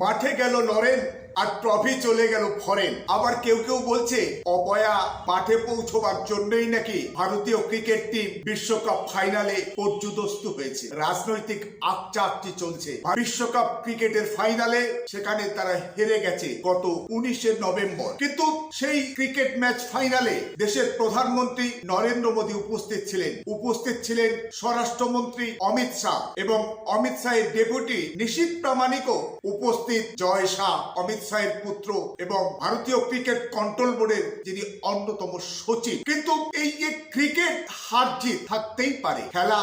মাঠে গেল নরেন। আর ট্রফি চলে গেল ফরেন আবার কেউ কেউ বলছে, অবয়া মাঠে পৌঁছবার জন্যই নাকি ভারতীয় ক্রিকেট টিম বিশ্বকাপ ফাইনালে পর্যুদস্তু হয়েছে। রাজনৈতিক আকচাকটি চলছে। বিশ্বকাপ ক্রিকেটের ফাইনালে সেখানে তারা হেরে গেছে গত উনিশে নভেম্বর। কিন্তু সেই ক্রিকেট ম্যাচ ফাইনালে দেশের প্রধানমন্ত্রী নরেন্দ্র মোদী উপস্থিত ছিলেন। উপস্থিত ছিলেন স্বরাষ্ট্রমন্ত্রী অমিত শাহ এবং অমিত শাহের ডেপুটি নিশীত প্রামাণিকও উপস্থিত। জয় শাহ, অমিত শাহের পুত্র এবং ভারতীয় ক্রিকেট কন্ট্রোল বোর্ডের যিনি অন্যতম সচিব। কিন্তু এই যে ক্রিকেট হার জিত থাকতেই পারে, খেলা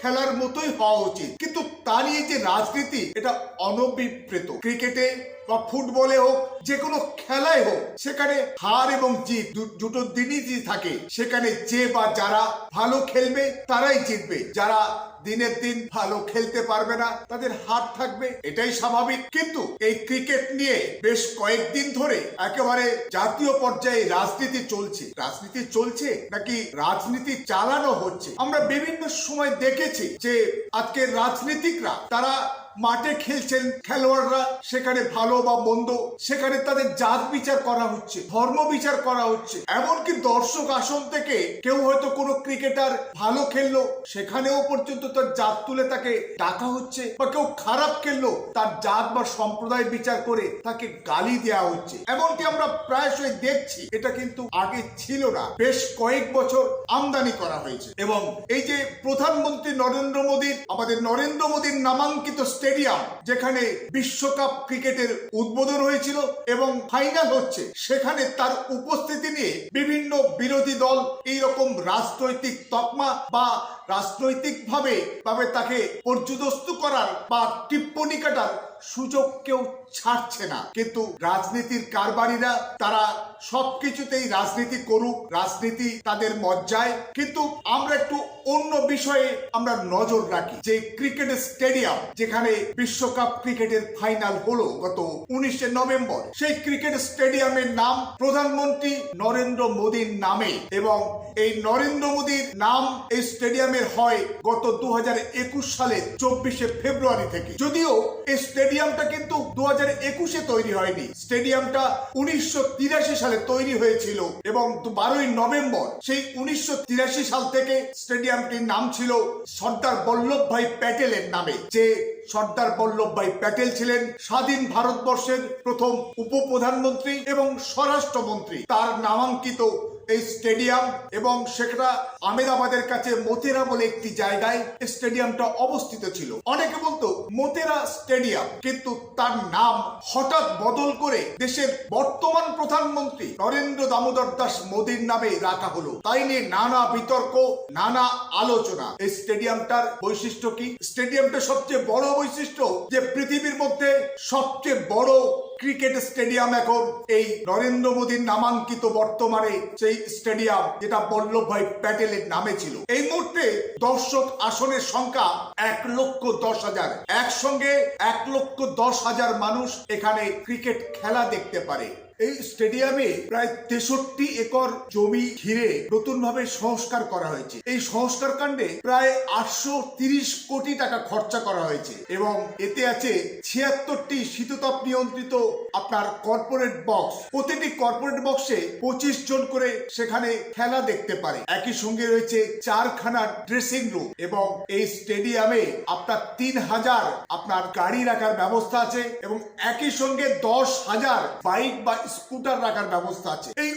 খেলার মতোই হওয়া উচিত। কিন্তু তারই যে রাজনীতি, এটা অনবিপ্রেত ক্রিকেটে বা ফুটবলে হোক, যে কোনো খেলায় হোক, সেখানে হার এবং জিত দুটো দিনই থাকে। সেখানে যে বা যারা ভালো খেলবে, তারাই জিতবে। যারা দিনের দিন ভালো খেলতে পারবে না, তাদের হাত থাকবে। এটাই স্বাভাবিক। কিন্তু এই ক্রিকেট নিয়ে বেশ কয়েকদিন ধরে একেবারে জাতীয় পর্যায়ে রাজনীতি চলছে। রাজনীতি চলছে নাকি রাজনীতি চালানো হচ্ছে? আমরা বিভিন্ন সময় দেখেছি যে আজকের রাজনীতিকরা, তারা মাঠে খেলছেন খেলোয়াড়রা, সেখানে ভালো বা মন্দ, সেখানে তাদের জাত বিচার করা হচ্ছে, ধর্ম বিচার করা হচ্ছে। এমনকি দর্শক আসন থেকে কেউ হয়তো কোনো ক্রিকেটার ভালো খেললো, সেখানেও পর্যন্ত তার জাত তুলে তাকে ডাকা হচ্ছে বা কেউ খারাপ খেললো, তার জাত বা সম্প্রদায় বিচার করে তাকে গালি দেওয়া হচ্ছে। এমনকি আমরা প্রায়শই দেখছি, এটা কিন্তু আগে ছিল না। বেশ কয়েক বছর আমদানি করা হয়েছে। এবং এই যে প্রধানমন্ত্রী নরেন্দ্র মোদীর, আমাদের নরেন্দ্র মোদীর নামাঙ্কিত স্টেডিয়াম যেখানে বিশ্বকাপ ক্রিকেটের উদ্বোধন হয়েছিল এবং ফাইনাল হচ্ছে, সেখানে তার উপস্থিতি নিয়ে বিভিন্ন বিরোধী দল এই রকম রাজনৈতিক তকমা বা রাজনৈতিকভাবে ভাবে ভাবে তাকে পর্যদস্ত করার বা টিপ্পণী কাটার সুযোগ কেউ ছাড়ছে না। কিন্তু রাজনীতির কারবারিরা, তারা সবকিছুতেই রাজনীতি করুক, রাজনীতি তাদের মজ্জায়। কিন্তু আমরা একটু অন্য বিষয়ে আমরা নজর রাখি। যে ক্রিকেট স্টেডিয়াম, যেখানে বিশ্বকাপ ক্রিকেটের ফাইনাল হলো গত উনিশে নভেম্বর, সেই ক্রিকেট স্টেডিয়ামের নাম প্রধানমন্ত্রী নরেন্দ্র মোদীর নামে। এবং এই নরেন্দ্র মোদীর নাম এই স্টেডিয়ামের হয় গত দুহাজার একুশ সালে চব্বিশে ফেব্রুয়ারি থেকে। যদিও এই স্টেডিয়ামটা কিন্তু দু হাজার একুশে তৈরি হয়নি। স্টেডিয়ামটা উনিশশো তিরাশি সালে তৈরি হয়েছিল এবং বারোই নভেম্বর সেই উনিশশো তিরাশি সাল থেকে স্টেডিয়ামটির নাম ছিল সর্দার বল্লভ ভাই প্যাটেলের নামে, যে সর্দার বল্লভভাই প্যাটেল ছিলেন স্বাধীন ভারতবর্ষের প্রথম উপপ্রধানমন্ত্রী এবং স্বরাষ্ট্রমন্ত্রী। তার নামাঙ্কিত এই স্টেডিয়াম এবং সেটা আমেদাবাদের কাছে মোতেরা বলে একটি জায়গায় স্টেডিয়ামটা অবস্থিত ছিল। অনেকে বলতো, মোতেরা স্টেডিয়াম। কিন্তু তার নাম হঠাৎ বদল করে দেশের বর্তমান প্রধানমন্ত্রী নরেন্দ্র দামোদর দাস মোদীর নামে রাখা হলো। তাই নিয়ে নানা বিতর্ক, নানা আলোচনা। এই স্টেডিয়ামটার বৈশিষ্ট্য কি? স্টেডিয়ামটা সবচেয়ে বড় বৈশিষ্ট্য যে পৃথিবীর মধ্যে সবচেয়ে বড় ক্রিকেট স্টেডিয়াম এখন এই নরেন্দ্র মোদীর নামাঙ্কিত বর্তমানে সেই স্টেডিয়াম যেটা বল্লভভাই প্যাটেলের নামে ছিল। এই মুহূর্তে দর্শক আসনের সংখ্যা এক লক্ষ দশ হাজার। একসঙ্গে এক লক্ষ দশ হাজার মানুষ এখানে ক্রিকেট খেলা দেখতে পারে। এই স্টেডিয়ামে প্রায় তেষট্টি একর জমি ঘিরে নতুন ভাবে সংস্কার করা হয়েছে। এই সংস্কার কাণ্ডে প্রায় আটশো তিরিশ কোটি টাকা খরচা করা হয়েছে এবং এতে আছে ছিয়াত্তরটি শীততাপ নিয়ন্ত্রিত আপনার কর্পোরেট বক্স। প্রতিটি কর্পোরেট বক্সে পঁচিশ জন করে সেখানে খেলা দেখতে পারে। একই সঙ্গে রয়েছে চারখানা ড্রেসিং রুম এবং এই স্টেডিয়ামে আপনার তিন হাজার আপনার গাড়ি রাখার ব্যবস্থা আছে এবং একই সঙ্গে দশ হাজার বাইক বা স্কুটার রাখার ব্যবস্থা আছে। এই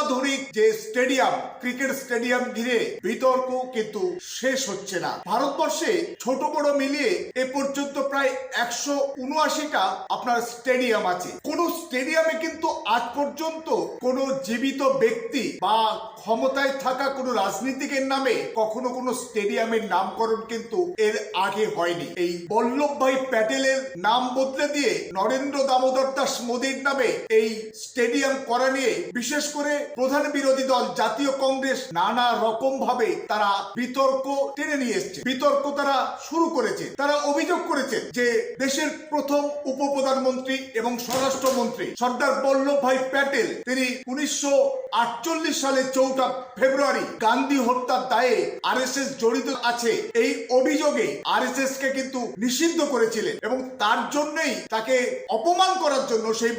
অত্যাধুনিক যে স্টেডিয়াম, ক্রিকেট স্টেডিয়াম ঘিরে বিতর্ক কিন্তু শেষ হচ্ছে না। ভারতবর্ষে ছোট বড় মিলিয়ে এ পর্যন্ত প্রায় একশো উনআশিটা আপনার স্টেডিয়াম আছে। কোন স্টেডিয়ামে কিন্তু আজ পর্যন্ত কোন জীবিত ব্যক্তি বা ক্ষমতায় থাকা কোন রাজনীতিকের নামে কখনো কোনো স্টেডিয়ামের নামকরণ কিন্তু এর আগে হয়নি। এই বল্লভভাই প্যাটেলের নাম বদলে দিয়ে নরেন্দ্র দামোদর দাস মোদীর নামে এই স্টেডিয়াম করা নিয়ে বিশেষ করে প্রধান বিরোধী দল জাতীয় কংগ্রেস নানা রকম ভাবে তারা বিতর্ক টেনে নিয়ে এসছে। বিতর্ক তারা শুরু করেছে। তারা অভিযোগ করেছে যে দেশের প্রথম উপপ্রধানমন্ত্রী এবং স্বরাষ্ট্রমন্ত্রী সর্দার বল্লভ ভাই প্যাটেল, তিনি উনিশশো আটচল্লিশ সালে চৌঠা ফেব্রুয়ারি গান্ধী হত্যার দায়ে আরএসএস জড়িত আছে। এই অভিযোগে আরএসএস কে কিন্তু নিষিদ্ধ করেছিলেন এবং তার জন্যই তাকে অপমান করার জন্য সেই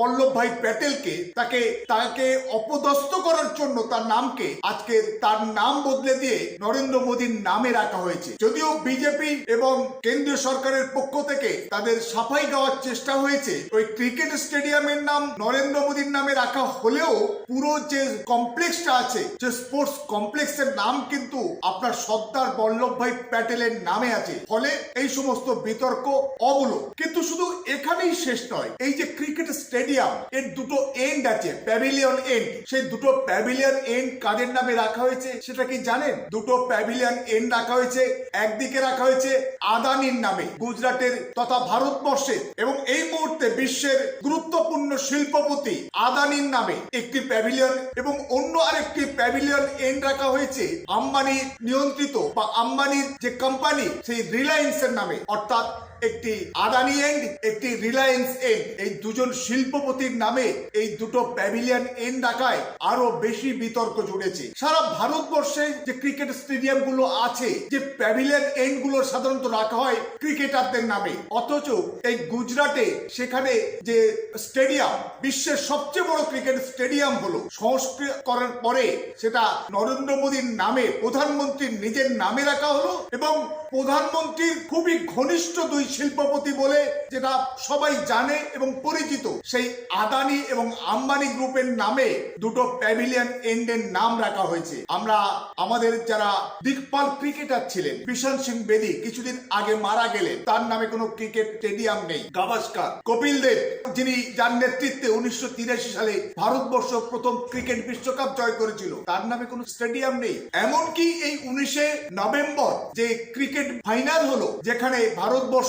বল্লভ ভাই প্যাটেলকে তাকে তাকে অপদস্থ করার জন্য তার নামকে আজকে তার নাম বদলে দিয়ে নরেন্দ্র মোদীর নামে রাখা হয়েছে। যদিও বিজেপি এবং কেন্দ্রীয় সরকারের পক্ষ থেকে তাদের সাফাই দেওয়ার চেষ্টা হয়েছে, ওই ক্রিকেট স্টেডিয়ামের নাম নরেন্দ্র মোদীর নামে রাখা হলেও পুরো যে কমপ্লেক্সটা আছে, যে স্পোর্টস কমপ্লেক্সের নাম কিন্তু আপনার সর্দার বল্লভ ভাই প্যাটেলের নামে আছে। ফলে এই সমস্ত বিতর্ক অমূলক। কিন্তু শুধু এখানেই শেষ নয়, এই যে ক্রিকেট স্টেডিয়াম, এর দুটো এন্ড আছে প্যাভিলিয়ন এন্ড সেই দুটো প্যাভিলিয়ন এন্ড কাদের নামে রাখা হয়েছে সেটা কি জানেন? দুটো প্যাভিলিয়ন এন্ড রাখা হয়েছে, একদিকে রাখা হয়েছে আদানির নামে, গুজরাটের তথা ভারতবর্ষের এবং এই মুহূর্তে বিশ্বের গুরুত্বপূর্ণ শিল্পপতি আদানির নামে একটি প্যাভিলিয়ন এবং অন্য আরেকটি প্যাভিলিয়ন এন্ড রাখা হয়েছে আম্বানি নিয়ন্ত্রিত বা আম্বানির যে কোম্পানি সেই রিলায়েন্স এর নামে। অর্থাৎ একটি আদানি এন্ড একটি রিলায়েন্স এন্ড এই দুজন শিল্পপতির নামে এই দুটো প্যাভিলিয়ন এন্ড রাখায় আরও বেশি বিতর্ক জুড়েছে। সারা ভারতবর্ষে যে ক্রিকেট স্টেডিয়ামগুলো আছে, যে প্যাভিলিয়ন এন্ডগুলো সাধারণত রাখা হয় ক্রিকেটারদের নামে। অথচ এই গুজরাটে সেখানে যে স্টেডিয়াম বিশ্বের সবচেয়ে বড় ক্রিকেট স্টেডিয়াম হলো, সংস্কৃত করার পরে সেটা নরেন্দ্র মোদীর নামে প্রধানমন্ত্রীর নিজের নামে রাখা হলো এবং প্রধানমন্ত্রীর খুবই ঘনিষ্ঠ দুই শিল্পপতি বলে, যেটা সবাই জানে এবং পরিচিত, সেই আদানি এবং আম্বানি গ্রুপের নামে দুটো প্যাভিলিয়ন এন্ডের নাম রাখা হয়েছে। আমরা, আমাদের যারা দিকপাল ক্রিকেটার ছিলেন বিশাল সিং বেদি কিছুদিন আগে মারা গেলেন, তার নামে কোনো ক্রিকেট স্টেডিয়াম নেই। গাভাস্কার। কপিল দেব, যিনি যার নেতৃত্বে উনিশশো তিরাশি সালে ভারতবর্ষ প্রথম ক্রিকেট বিশ্বকাপ জয় করেছিল, তার নামে কোনো স্টেডিয়াম নেই। এমনকি এই উনিশে নভেম্বর যে ক্রিকেট ফাইনাল হলো, যেখানে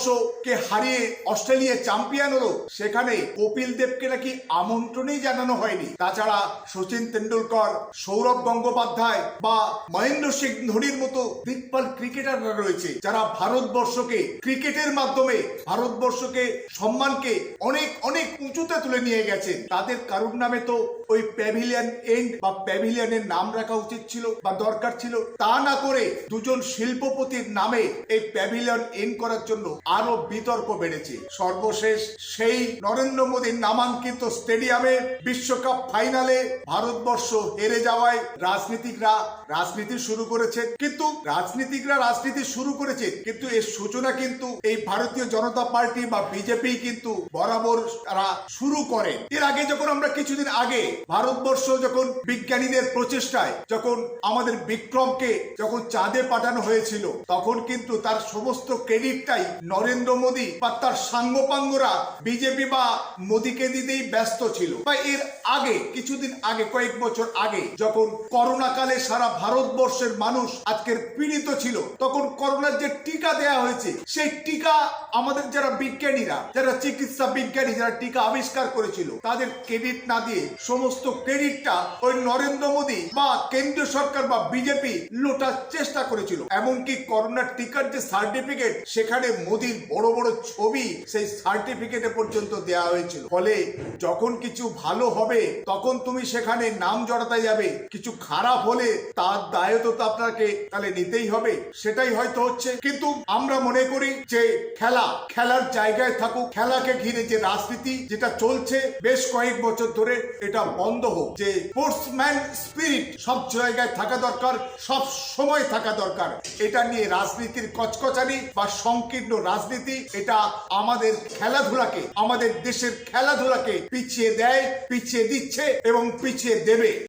ভারতবর্ষকে হারিয়ে অস্ট্রেলিয়া চ্যাম্পিয়ন হলো, সেখানে কপিল দেবকে নাকি আমন্ত্রণই জানানো হয়নি। তাছাড়া সচিন তেন্ডুলকর, সৌরভ গঙ্গোপাধ্যায় বা মহেন্দ্র সিং ধোনির মতো দিকপাল ক্রিকেটাররা রয়েছে, যারা ভারতবর্ষকে ক্রিকেটের মাধ্যমে, ভারতবর্ষকে সম্মানকে অনেক অনেক উঁচুতে তুলে নিয়ে গেছেন তাদের কারুর নামে তো ওই প্যাভিলিয়ন এন্ড বা প্যাভিলিয়নের নাম রাখা উচিত ছিল বা দরকার ছিল। তা না করে দুজন শিল্পপতির নামে এই প্যাভিলিয়ন এন্ড করার জন্য আরও বিতর্ক বেড়েছে। সর্বশেষ সেই নরেন্দ্র মোদীর নামাঙ্কিত স্টেডিয়ামে বিশ্বকাপ ফাইনালে ভারতবর্ষ হেরে যাওয়ায় রাজনীতিকরা রাজনীতি শুরু করেছে। কিন্তু রাজনীতিকরা রাজনীতি শুরু করেছে, কিন্তু এর সূচনা কিন্তু এই ভারতীয় জনতা পার্টি বা বিজেপি কিন্তু বরাবর তারা শুরু করে। এর আগে যখন আমরা কিছুদিন আগে ভারতবর্ষ যখন বিজ্ঞানীদের প্রচেষ্টায় যখন আমাদের বিক্রমকে যখন চাঁদে পাঠানো হয়েছিল, তখন কিন্তু তার সমস্ত ক্রেডিটটাই নরেন্দ্র মোদী বা তার সাঙ্গপাঙ্গরা বিজেপি বা মোদীকে দিতেই ব্যস্ত ছিল। বা এর আগে, কিছুদিন আগে, কয়েক বছর আগে, যখন করোনা কালে সারা ভারতবর্ষের মানুষ আজকের পীড়িত ছিল, তখন করোনার যে টিকা দেয়া হয়েছে, সেই টিকা আমাদের যারা বিজ্ঞানীরা, যারা চিকিৎসা বিজ্ঞানী, যারা টিকা আবিষ্কার করেছিল, তাদের ক্রেডিট না দিয়ে সমস্ত ক্রেডিটটা ওই নরেন্দ্র মোদী বা কেন্দ্রীয় সরকার বা বিজেপি লোটার চেষ্টা করেছিল। এমনকি করোনার টিকার যে সার্টিফিকেট সেখানে মোদীর বড় বড় ছবি সেই সার্টিফিকেটে পর্যন্ত দেওয়া হয়েছিল। ফলে যখন কিছু ভালো হবে, তখন তুমি সেখানে নাম জড়াতে যাবে। কিছু খারাপ হলে তার দায় তো আপনাকে তাহলে নিতেই হবে। সেটাই হয়তো হচ্ছে। কিন্তু আমরা মনে করি যে খেলা, খেলার জায়গায় থাকুক, খেলাকে ঘিরে যে রাজনীতি যেটা চলছে বেশ কয়েক বছর ধরে এটা বন্ধ হোক। যে স্পোর্টসম্যান স্পিরিট সব জায়গায় থাকা দরকার, সব সময় থাকা দরকার। এটা নিয়ে রাজনীতির কচকচানি বা সংকীর্ণ রাজনীতি, এটা আমাদের খেলাধুলাকে, আমাদের দেশের খেলাধুলাকে পিছিয়ে দেয়, পিছিয়ে দিচ্ছে এবং পিছিয়ে দেবে।